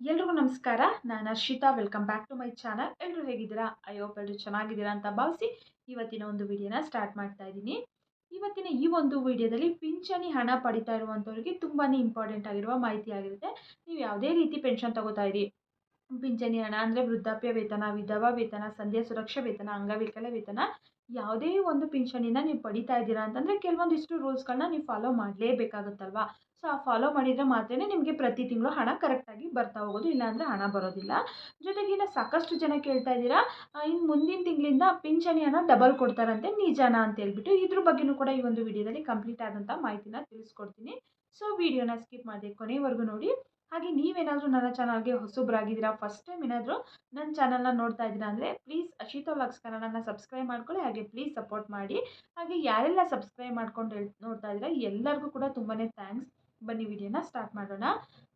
ಎಲ್ರಿಗೂ ನಮಸ್ಕಾರ. ನಾನು Arshita. Welcome back to my channel ಎಲ್ಲರೂ ಹೇಗಿದ್ದೀರಾ? ಅಯ್ಯೋ ಎಲ್ಲರೂ ಚೆನ್ನಾಗಿದ್ದೀರಾ ಅಂತ ಭಾವಿಸಿ ಇವತ್ತಿನ ಒಂದು ವಿಡಿಯೋನ ಸ್ಟಾರ್ಟ್ ಮಾಡ್ತಾ ಇದ್ದೀನಿ. ಇವತ್ತಿನ ಈ ಒಂದು ವಿಡಿಯೋದಲ್ಲಿ ಪಿಂಚಣಿ ಹಣ ಪಡಿತಾ ಇರುವಂಥವ್ರಿಗೆ ತುಂಬಾ ಇಂಪಾರ್ಟೆಂಟ್ ಆಗಿರುವ ಮಾಹಿತಿ ಆಗಿರುತ್ತೆ. ನೀವು ಯಾವುದೇ ರೀತಿ ಪೆನ್ಷನ್ ತಗೋತಾ ಇರಿ. ಪಿಂಚಣಿ ಹಣ ಅಂದರೆ ವೃದ್ಧಾಪ್ಯ ವೇತನ, ವಿಧವಾ ವೇತನ, ಸಂಧ್ಯಾ ಸುರಕ್ಷಾ ವೇತನ, ಅಂಗವಿಕಲ ವೇತನ ಯಾವುದೇ ಒಂದು ಪಿಂಚಣಿನ ನೀವು ಪಡಿತಾ ಇದ್ದೀರಾ ಅಂತಂದರೆ ಕೆಲವೊಂದಿಷ್ಟು ರೂಲ್ಸ್ಗಳನ್ನ ನೀವು ಫಾಲೋ ಮಾಡಲೇಬೇಕಾಗುತ್ತಲ್ವಾ? ಸೊ ಫಾಲೋ ಮಾಡಿದರೆ ಮಾತ್ರ ನಿಮಗೆ ಪ್ರತಿ ತಿಂಗಳು ಹಣ ಕರೆಕ್ಟಾಗಿ ಬರ್ತಾ ಹೋಗೋದು, ಇಲ್ಲಾಂದರೆ ಹಣ ಬರೋದಿಲ್ಲ. ಜೊತೆಗೆ ಇನ್ನು ಸಾಕಷ್ಟು ಜನ ಕೇಳ್ತಾ ಇದ್ದೀರಾ ಇನ್ನು ಮುಂದಿನ ತಿಂಗಳಿಂದ ಪಿಂಚಣಿ ಡಬಲ್ ಕೊಡ್ತಾರಂತೆ, ನಿಜಾನ ಅಂತ ಹೇಳ್ಬಿಟ್ಟು ಇದ್ರ ಬಗ್ಗೆನೂ ಕೂಡ ಈ ಒಂದು ವಿಡಿಯೋದಲ್ಲಿ ಕಂಪ್ಲೀಟ್ ಆದಂಥ ಮಾಹಿತಿನ ತಿಳಿಸ್ಕೊಡ್ತೀನಿ. ಸೊ ವಿಡಿಯೋನ ಸ್ಕಿಪ್ ಮಾಡಿ ಕೊನೆವರೆಗೂ ನೋಡಿ. ಹಾಗೆ ನೀವೇನಾದರೂ ನನ್ನ ಚಾನಲ್ಗೆ ಹೊಸಬ್ರಾಗಿದ್ದೀರಾ ಫಸ್ಟ್ ಟೈಮ್ ಏನಾದರೂ ನನ್ನ ಚಾನಲ್ನ ನೋಡ್ತಾ ಇದ್ದೀರಾ ಅಂದರೆ ಪ್ಲೀಸ್ ಅಶಿತಾ ವ್ಲಾಗ್ಸ್ ಕನ್ನಡನ ಸಬ್ಸ್ಕ್ರೈಬ್ ಮಾಡ್ಕೊಳ್ಳಿ, ಹಾಗೆ ಪ್ಲೀಸ್ ಸಪೋರ್ಟ್ ಮಾಡಿ. ಹಾಗೆ ಯಾರೆಲ್ಲ ಸಬ್ಸ್ಕ್ರೈಬ್ ಮಾಡ್ಕೊಂಡು ನೋಡ್ತಾ ಇದ್ದೀರಾ, ಎಲ್ಲರಿಗೂ ಕೂಡ ತುಂಬಾ ಥ್ಯಾಂಕ್ಸ್ ಬನ್ನಿ ವಿಡಿಯೋನ ಸ್ಟಾರ್ಟ್ ಮಾಡೋಣ.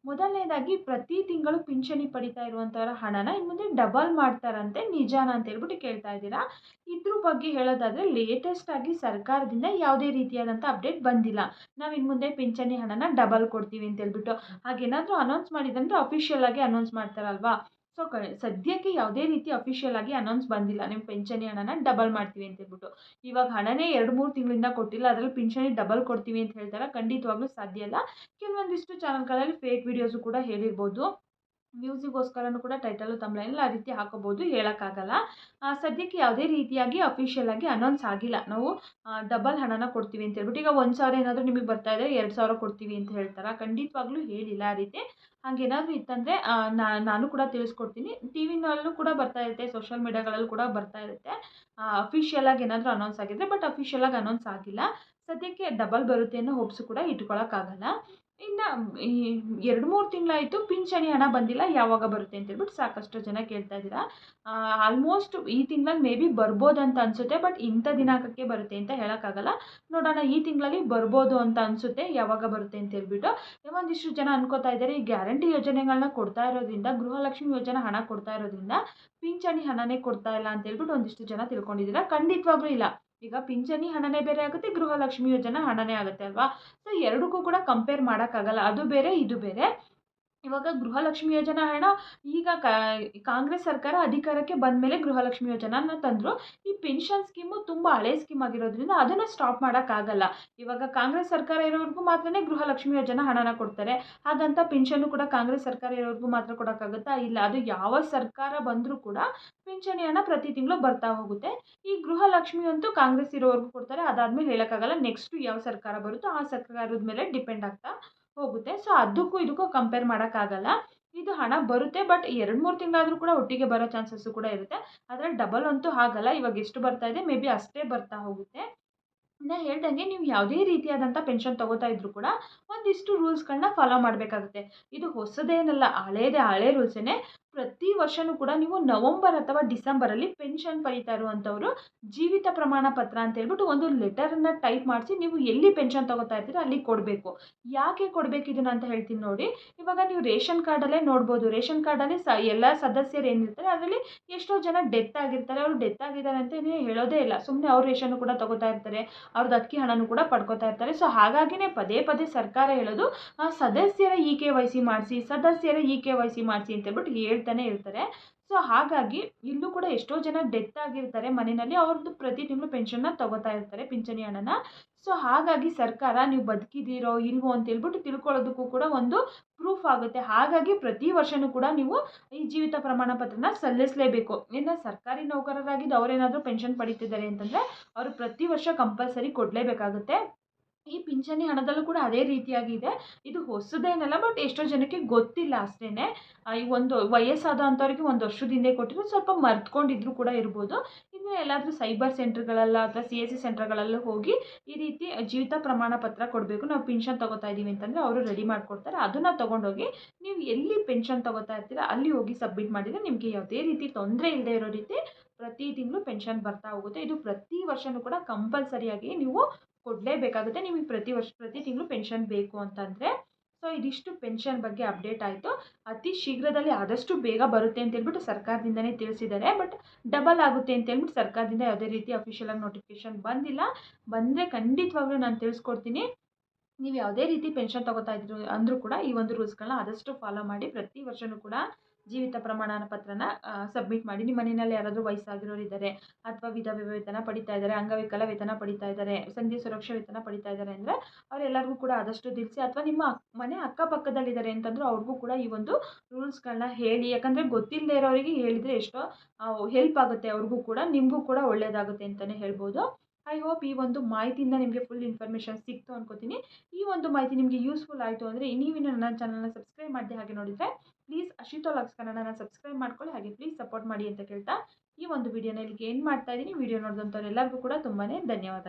ಮೊದಲನೇದಾಗಿ ಪ್ರತಿ ತಿಂಗಳು ಪಿಂಚಣಿ ಪಡಿತಾ ಇರುವಂಥವರ ಹಣನ ಇನ್ನು ಮುಂದೆ ಡಬಲ್ ಮಾಡ್ತಾರಂತೆ, ನಿಜಾನ ಅಂತ ಹೇಳ್ಬಿಟ್ಟು ಕೇಳ್ತಾ ಇದ್ದೀರಾ. ಇದ್ರ ಬಗ್ಗೆ ಹೇಳೋದಾದರೆ ಲೇಟೆಸ್ಟ್ ಆಗಿ ಸರ್ಕಾರದಿಂದ ಯಾವುದೇ ರೀತಿಯಾದಂಥ ಅಪ್ಡೇಟ್ ಬಂದಿಲ್ಲ. ನಾವು ಇನ್ನು ಮುಂದೆ ಪಿಂಚಣಿ ಹಣನ ಡಬಲ್ ಕೊಡ್ತೀವಿ ಅಂತ ಹೇಳ್ಬಿಟ್ಟು. ಹಾಗೇನಾದರೂ ಅನೌನ್ಸ್ ಮಾಡಿದಂದ್ರೆ ಅಫಿಷಿಯಲ್ ಆಗಿ ಅನೌನ್ಸ್ ಮಾಡ್ತಾರಲ್ವಾ? ಸೊ ಕ, ಸದ್ಯಕ್ಕೆ ಯಾವುದೇ ರೀತಿ ಅಫಿಷಿಯಲ್ ಆಗಿ ಅನೌನ್ಸ್ ಬಂದಿಲ್ಲ. ನಿಮ್ಮ ಪಿಂಚಣಿ ಹಣನ ಡಬಲ್ ಮಾಡ್ತೀವಿ ಅಂತ ಹೇಳ್ಬಿಟ್ಟು ಇವಾಗ ಹಣನೇ ಎರಡು ಮೂರು ತಿಂಗಳಿಂದ ಕೊಟ್ಟಿಲ್ಲ. ಅದರಲ್ಲಿ ಪಿಂಚಣಿ ಡಬಲ್ ಕೊಡ್ತೀವಿ ಅಂತ ಹೇಳ್ತಾರೆ. ಖಂಡಿತವಾಗ್ಲೂ ಸಾಧ್ಯ ಇಲ್ಲ. ಕೆಲವೊಂದಿಷ್ಟು ಚಾನಲ್ಗಳಲ್ಲಿ ಫೇಕ್ ವಿಡಿಯೋಸು ಕೂಡ ಹೇಳಿರ್ಬೋದು. ವ್ಯೂಸಿಗೋಸ್ಕರನೂ ಕೂಡ ಟೈಟಲು ತಮ್ಮನೆಲ್ಲ ಆ ರೀತಿ ಹಾಕೋಬೋದು. ಹೇಳೋಕ್ಕಾಗಲ್ಲ. ಸದ್ಯಕ್ಕೆ ಯಾವುದೇ ರೀತಿಯಾಗಿ ಅಫಿಷಿಯಲ್ ಆಗಿ ಅನೌನ್ಸ್ ಆಗಿಲ್ಲ. ನಾವು ಡಬಲ್ ಹಣನ ಕೊಡ್ತೀವಿ ಅಂತ ಹೇಳ್ಬಿಟ್ಟು ಈಗ ಒಂದು ಸಾವಿರ ಏನಾದರೂ ನಿಮಗೆ ಬರ್ತಾ ಇದೆ, ಎರಡು ಸಾವಿರ ಕೊಡ್ತೀವಿ ಅಂತ ಹೇಳ್ತಾರೆ. ಖಂಡಿತವಾಗ್ಲೂ ಹೇಳಿಲ್ಲ ಆ ರೀತಿ. ಹಾಗೇನಾದರೂ ಇತ್ತಂದರೆ ನಾನು ಕೂಡ ತಿಳಿಸ್ಕೊಡ್ತೀನಿ. ಟಿ ವಿನಲ್ಲೂ ಕೂಡ ಬರ್ತಾ ಇರುತ್ತೆ ಸೋಷಿಯಲ್ ಮೀಡಿಯಾಗಳಲ್ಲೂ ಕೂಡ ಬರ್ತಾ ಇರುತ್ತೆ. ಅಫಿಷಿಯಲ್ ಆಗಿ ಏನಾದರೂ ಅನೌನ್ಸ್ ಆಗಿದ್ರೆ ಬಟ್ ಅಫಿಷಿಯಲ್ ಆಗಿ ಅನೌನ್ಸ್ ಆಗಿಲ್ಲ. ಸದ್ಯಕ್ಕೆ ಡಬಲ್ ಬರುತ್ತೆ ಅನ್ನೋ ಹೋಪ್ಸು ಕೂಡ ಇಟ್ಕೊಳ್ಳೋಕ್ಕಾಗಲ್ಲ ಇನ್ನು ಎರಡು ಮೂರು ತಿಂಗಳಾಯಿತು, ಪಿಂಚಣಿ ಹಣ ಬಂದಿಲ್ಲ, ಯಾವಾಗ ಬರುತ್ತೆ ಅಂತ ಹೇಳ್ಬಿಟ್ಟು ಸಾಕಷ್ಟು ಜನ ಕೇಳ್ತಾ ಇದ್ದೀರಾ. ಆಲ್ಮೋಸ್ಟ್ ಈ ತಿಂಗಳಲ್ಲಿ ಮೇ ಬಿ ಬರ್ಬೋದು ಅಂತ ಅನಿಸುತ್ತೆ ಬಟ್ ಇಂಥ ದಿನಾಂಕಕ್ಕೆ ಬರುತ್ತೆ ಅಂತ ಹೇಳೋಕ್ಕಾಗಲ್ಲ. ನೋಡೋಣ, ಈ ತಿಂಗಳಲ್ಲಿ ಬರ್ಬೋದು ಅಂತ ಅನಿಸುತ್ತೆ, ಯಾವಾಗ ಬರುತ್ತೆ ಅಂತ ಹೇಳ್ಬಿಟ್ಟು ಒಂದಿಷ್ಟು ಜನ ಅನ್ಕೋತಾ ಇದ್ದಾರೆ, ಈ ಗ್ಯಾರಂಟಿ ಯೋಜನೆಗಳನ್ನ ಕೊಡ್ತಾ ಇರೋದ್ರಿಂದ, ಗೃಹಲಕ್ಷ್ಮಿ ಯೋಜನೆ ಹಣ ಕೊಡ್ತಾ ಇರೋದ್ರಿಂದ, ಪಿಂಚಣಿ ಹಣನೇ ಕೊಡ್ತಾ ಇಲ್ಲ ಅಂತ ಹೇಳ್ಬಿಟ್ಟು ಒಂದಿಷ್ಟು ಜನ ತಿಳ್ಕೊಂಡಿದ್ದೀರಾ. ಖಂಡಿತವಾಗ್ಲೂ ಇಲ್ಲ. ಈಗ ಪಿಂಚಣಿ ಹಣನೇ ಬೇರೆ ಆಗುತ್ತೆ, ಗೃಹಲಕ್ಷ್ಮಿ ಯೋಜನೆ ಹಣನೇ ಆಗುತ್ತೆ ಅಲ್ವಾ? ಸೊ ಎರಡಕ್ಕೂ ಕೂಡ ಕಂಪೇರ್ ಮಾಡೋಕ್ಕಾಗಲ್ಲ. ಅದು ಬೇರೆ, ಇದು ಬೇರೆ. ಇವಾಗ ಗೃಹಲಕ್ಷ್ಮಿ ಯೋಜನಾ ಹಣ ಈಗ ಕಾಂಗ್ರೆಸ್ ಸರ್ಕಾರ ಅಧಿಕಾರಕ್ಕೆ ಬಂದ ಮೇಲೆ ಗೃಹಲಕ್ಷ್ಮಿ ಯೋಜನಾನ ತಂದರು. ಈ ಪೆನ್ಷನ್ ಸ್ಕೀಮು ತುಂಬ ಹಳೆ ಸ್ಕೀಮ್ ಆಗಿರೋದ್ರಿಂದ ಅದನ್ನು ಸ್ಟಾಪ್ ಮಾಡೋಕ್ಕಾಗಲ್ಲ. ಇವಾಗ ಕಾಂಗ್ರೆಸ್ ಸರ್ಕಾರ ಇರೋವರೆಗೂ ಮಾತ್ರನೇ ಗೃಹಲಕ್ಷ್ಮಿ ಯೋಜನಾ ಹಣನ ಕೊಡ್ತಾರೆ. ಹಾಗಂತ ಪೆನ್ಷನ್ನು ಕೂಡ ಕಾಂಗ್ರೆಸ್ ಸರ್ಕಾರ ಇರೋವರೆಗೂ ಮಾತ್ರ ಕೊಡೋಕ್ಕಾಗುತ್ತಾ ಇಲ್ಲ. ಅದು ಯಾವ ಸರ್ಕಾರ ಬಂದರೂ ಕೂಡ ಪಿಂಚಣಿ ಹಣ ಪ್ರತಿ ತಿಂಗಳು ಬರ್ತಾ ಹೋಗುತ್ತೆ. ಈ ಗೃಹಲಕ್ಷ್ಮಿ ಅಂತೂ ಕಾಂಗ್ರೆಸ್ ಇರೋವರೆಗೂ ಕೊಡ್ತಾರೆ. ಅದಾದಮೇಲೆ ಹೇಳೋಕ್ಕಾಗಲ್ಲ ನೆಕ್ಸ್ಟ್ ಯಾವ ಸರ್ಕಾರ ಬರುತ್ತೋ ಆ ಸರ್ಕಾರದ ಮೇಲೆ ಡಿಪೆಂಡ್ ಆಗ್ತಾ ಹೋಗುತ್ತೆ. ಸೊ ಅದಕ್ಕೂ ಇದಕ್ಕೂ ಕಂಪೇರ್ ಮಾಡೋಕ್ಕಾಗಲ್ಲ. ಇದು ಹಣ ಬರುತ್ತೆ ಬಟ್ ಎರಡು ಮೂರು ತಿಂಗಳಾದರೂ ಕೂಡ ಒಟ್ಟಿಗೆ ಬರೋ ಚಾನ್ಸಸ್ಸು ಕೂಡ ಇರುತ್ತೆ. ಆದರೆ ಡಬಲ್ ಅಂತೂ ಆಗಲ್ಲ. ಇವಾಗ ಎಷ್ಟು ಬರ್ತಾ ಇದೆ? ಮೇ ಬಿ ಅಷ್ಟೇ ಬರ್ತಾ ಹೋಗುತ್ತೆ. ನಾ ಹೇಳ್ದಂಗೆ ನೀವು ಯಾವುದೇ ರೀತಿಯಾದಂಥ ಪೆನ್ಷನ್ ತೊಗೋತಾ ಇದ್ರು ಕೂಡ ಒಂದಿಷ್ಟು ರೂಲ್ಸ್ಗಳನ್ನ ಫಾಲೋ ಮಾಡಬೇಕಾಗುತ್ತೆ. ಇದು ಹೊಸದೇನಲ್ಲ, ಹಳೇದೇ ಹಳೆ ರೂಲ್ಸೇ ಪ್ರತಿ ವರ್ಷನೂ ಕೂಡ ನೀವು ನವಂಬರ್ ಅಥವಾ ಡಿಸೆಂಬರಲ್ಲಿ ಪೆನ್ಷನ್ ಪಡಿತಾ ಇರುವಂಥವ್ರು ಜೀವಿತ ಪ್ರಮಾಣ ಪತ್ರ ಅಂತ ಹೇಳ್ಬಿಟ್ಟು ಒಂದು ಲೆಟರನ್ನು ಟೈಪ್ ಮಾಡಿಸಿ ನೀವು ಎಲ್ಲಿ ಪೆನ್ಷನ್ ತೊಗೋತಾ ಇರ್ತೀರ ಅಲ್ಲಿ ಕೊಡಬೇಕು. ಯಾಕೆ ಕೊಡಬೇಕು ಇದನ್ನು ಅಂತ ಹೇಳ್ತೀನಿ ನೋಡಿ. ಇವಾಗ ನೀವು ರೇಷನ್ ಕಾರ್ಡಲ್ಲೇ ನೋಡ್ಬೋದು. ರೇಷನ್ ಕಾರ್ಡಲ್ಲಿ ಸ ಎಲ್ಲ ಸದಸ್ಯರು ಏನಿರ್ತಾರೆ ಅದರಲ್ಲಿ ಎಷ್ಟೋ ಜನ ಡೆತ್ ಆಗಿರ್ತಾರೆ. ಅವರು ಡೆತ್ ಆಗಿದ್ದಾರೆ ಅಂತ ಹೇಳೋದೇ ಇಲ್ಲ. ಸುಮ್ಮನೆ ಅವ್ರು ರೇಷನ್ ಕೂಡ ತೊಗೋತಾ ಇರ್ತಾರೆ. ಅವ್ರದ್ದು ಅಕ್ಕಿ ಹಣನೂ ಕೂಡ ಪಡ್ಕೋತಾ ಇರ್ತಾರೆ. ಸೊ ಹಾಗಾಗಿನೇ ಪದೇ ಪದೇ ಸರ್ಕಾರ ಹೇಳೋದು ಸದಸ್ಯರ ಇ ಕೆ ವೈ ಸಿ ಮಾಡಿಸಿ, ಸದಸ್ಯರ ಇ ಕೆ ವೈ ಸಿ ಮಾಡಿಸಿ ಅಂತ ಹೇಳ್ಬಿಟ್ಟು ಹೇಳ್ತಾನೆ ಇರ್ತಾರೆ ಸೊ ಹಾಗಾಗಿ ಇಲ್ಲೂ ಕೂಡ ಎಷ್ಟೋ ಜನ ಡೆತ್ ಆಗಿರ್ತಾರೆ. ಮನೆಯಲ್ಲಿ ಅವ್ರದ್ದು ಪ್ರತಿ ತಿಂಗಳು ಪೆನ್ಷನ್ನ ತೊಗೋತಾ ಇರ್ತಾರೆ ಪಿಂಚಣಿ ಹಣನ. ಸೊ ಹಾಗಾಗಿ ಸರ್ಕಾರ ನೀವು ಬದುಕಿದ್ದೀರೋ ಇಲ್ವೋ ಅಂತ ಹೇಳ್ಬಿಟ್ಟು ತಿಳ್ಕೊಳ್ಳೋದಕ್ಕೂ ಕೂಡ ಒಂದು ಪ್ರೂಫ್ ಆಗುತ್ತೆ. ಹಾಗಾಗಿ ಪ್ರತಿ ವರ್ಷನೂ ಕೂಡ ನೀವು ಈ ಜೀವಿತ ಪ್ರಮಾಣ ಪತ್ರನ ಸಲ್ಲಿಸಲೇಬೇಕು. ಇನ್ನು ಸರ್ಕಾರಿ ನೌಕರರಾಗಿದ್ದು ಅವರೇನಾದರೂ ಪೆನ್ಷನ್ ಪಡೀತಿದ್ದಾರೆ ಅಂತಂದರೆ ಅವರು ಪ್ರತಿ ವರ್ಷ ಕಂಪಲ್ಸರಿ ಕೊಡಲೇಬೇಕಾಗುತ್ತೆ. ಈ ಪಿಂಚಣಿ ಹಣದಲ್ಲೂ ಕೂಡ ಅದೇ ರೀತಿಯಾಗಿದೆ. ಇದು ಹೊಸದೇನಲ್ಲ ಬಟ್ ಎಷ್ಟೋ ಜನಕ್ಕೆ ಗೊತ್ತಿಲ್ಲ ಅಷ್ಟೇ ಈ ಒಂದು ವಯಸ್ಸಾದ ಅಂಥವ್ರಿಗೆ ಒಂದು ವರ್ಷದ ಹಿಂದೆ ಕೊಟ್ಟಿದ್ರು, ಸ್ವಲ್ಪ ಮರ್ತ್ಕೊಂಡಿದ್ರು ಕೂಡ ಇರ್ಬೋದು. ಇನ್ನು ಎಲ್ಲಾದರೂ ಸೈಬರ್ ಸೆಂಟ್ರ್ಗಳಲ್ಲ ಅಥವಾ ಸಿ ಎಸ್ ಸಿ ಸೆಂಟ್ರ್ಗಳಲ್ಲೂ ಹೋಗಿ ಈ ರೀತಿ ಜೀವಿತ ಪ್ರಮಾಣ ಪತ್ರ ಕೊಡಬೇಕು. ನಾವು ಪೆನ್ಷನ್ ತೊಗೋತಾ ಇದ್ದೀವಿ ಅಂತಂದರೆ ಅವರು ರೆಡಿ ಮಾಡಿಕೊಡ್ತಾರೆ. ಅದನ್ನು ತೊಗೊಂಡೋಗಿ ನೀವು ಎಲ್ಲಿ ಪೆನ್ಷನ್ ತೊಗೋತಾ ಇರ್ತೀರ, ಅಲ್ಲಿ ಹೋಗಿ ಸಬ್ಮಿಟ್ ಮಾಡಿದರೆ ನಿಮಗೆ ಯಾವುದೇ ರೀತಿ ತೊಂದರೆ ಇಲ್ಲದೆ ಇರೋ ರೀತಿ ಪ್ರತಿ ತಿಂಗಳು ಪೆನ್ಷನ್ ಬರ್ತಾ ಹೋಗುತ್ತೆ. ಇದು ಪ್ರತಿ ವರ್ಷನೂ ಕೂಡ ಕಂಪಲ್ಸರಿಯಾಗಿ ನೀವು ಕೊಡಲೇಬೇಕಾಗುತ್ತೆ. ನಿಮಗೆ ಪ್ರತಿ ವರ್ಷ, ಪ್ರತಿ ತಿಂಗಳು ಪೆನ್ಷನ್ ಬೇಕು ಅಂತಂದರೆ. ಸೊ, ಇದಿಷ್ಟು ಪೆನ್ಷನ್ ಬಗ್ಗೆ ಅಪ್ಡೇಟ್ ಆಯಿತು. ಅತಿ ಶೀಘ್ರದಲ್ಲಿ ಆದಷ್ಟು ಬೇಗ ಬರುತ್ತೆ ಅಂತ ಹೇಳ್ಬಿಟ್ಟು ಸರ್ಕಾರದಿಂದನೇ ತಿಳಿಸಿದ್ದಾರೆ. ಬಟ್ ಡಬಲ್ ಆಗುತ್ತೆ ಅಂತ ಹೇಳ್ಬಿಟ್ಟು ಸರ್ಕಾರದಿಂದ ಯಾವುದೇ ರೀತಿ ಅಫಿಷಿಯಲ್ ಆಗಿ ನೋಟಿಫಿಕೇಶನ್ ಬಂದಿಲ್ಲ. ಬಂದರೆ ಖಂಡಿತವಾಗ್ಲೂ ನಾನು ತಿಳಿಸ್ಕೊಡ್ತೀನಿ. ನೀವು ಯಾವುದೇ ರೀತಿ ಪೆನ್ಷನ್ ತಗೋತಾ ಇದ್ರು ಅಂದರೂ ಕೂಡ ಈ ಒಂದು ರೂಲ್ಸ್ಗಳನ್ನ ಆದಷ್ಟು ಫಾಲೋ ಮಾಡಿ ಪ್ರತಿ ವರ್ಷವೂ ಕೂಡ ಜೀವಿತ ಪ್ರಮಾಣ ಪತ್ರನ ಸಬ್ಮಿಟ್ ಮಾಡಿ. ನಿಮ್ಮ ಮನೆಯಲ್ಲಿ ಯಾರಾದರೂ ವಯಸ್ಸಾಗಿರೋರು ಇದ್ದಾರೆ ಅಥವಾ ವಿಧವೆ ವೇತನ ಪಡಿತಾ ಇದ್ದಾರೆ, ಅಂಗವಿಕಲ ವೇತನ ಪಡಿತಾ ಇದ್ದಾರೆ, ಸಂಧಿ ಸುರಕ್ಷಾ ವೇತನ ಪಡಿತಾ ಇದ್ದಾರೆ ಅಂದರೆ ಅವರೆಲ್ಲರಿಗೂ ಕೂಡ ಆದಷ್ಟು ತಿಳಿಸಿ ಅಥವಾ ನಿಮ್ಮ ಮನೆ ಅಕ್ಕಪಕ್ಕದಲ್ಲಿದ್ದಾರೆ ಅಂತಂದರೂ ಅವ್ರಿಗೂ ಕೂಡ ಈ ಒಂದು ರೂಲ್ಸ್ಗಳನ್ನ ಹೇಳಿ. ಯಾಕಂದರೆ ಗೊತ್ತಿಲ್ಲದೆ ಇರೋರಿಗೆ ಹೇಳಿದರೆ ಎಷ್ಟೋ ಹೆಲ್ಪ್ ಆಗುತ್ತೆ. ಅವ್ರಿಗೂ ಕೂಡ, ನಿಮಗೂ ಕೂಡ ಒಳ್ಳೆಯದಾಗುತ್ತೆ ಅಂತಲೇ ಹೇಳ್ಬೋದು. ಐ ಹೋಪ್ ಈ ಒಂದು ಮಾಹಿತಿಯಿಂದ ನಿಮಗೆ ಫುಲ್ ಇನ್ಫಾರ್ಮೇಷನ್ ಸಿಕ್ತು ಅನ್ಕೋತೀನಿ. ಈ ಒಂದು ಮಾಹಿತಿ ನಿಮಗೆ ಯೂಸ್ಫುಲ್ ಆಯಿತು ಅಂದರೆ ನೀವಿನ್ನು ನನ್ನ ಚಾನಲ್ನ ಸಬ್ಸ್ಕ್ರೈಬ್ ಮಾಡದೆ ಹಾಗೆ ನೋಡಿದರೆ ಪ್ಲೀಸ್ ಅಶಿತೋ ಲಾಕ್ಸ್ ಕನ್ನಡನ ಸಬ್ಸ್ಕ್ರೈಬ್ ಮಾಡ್ಕೊಳ್ಳಿ, ಹಾಗೆ ಪ್ಲೀಸ್ ಸಪೋರ್ಟ್ ಮಾಡಿ ಅಂತ ಕೇಳ್ತಾ ಈ ಒಂದು ವಿಡಿಯೋನ ಇಲ್ಲಿಗೆ ಏನು ಮಾಡ್ತಾ ಇದ್ದೀನಿ. ವಿಡಿಯೋ ನೋಡಿದಂಥವ್ರು ಎಲ್ಲರಿಗೂ ಕೂಡ ತುಂಬಾ ಧನ್ಯವಾದಗಳು.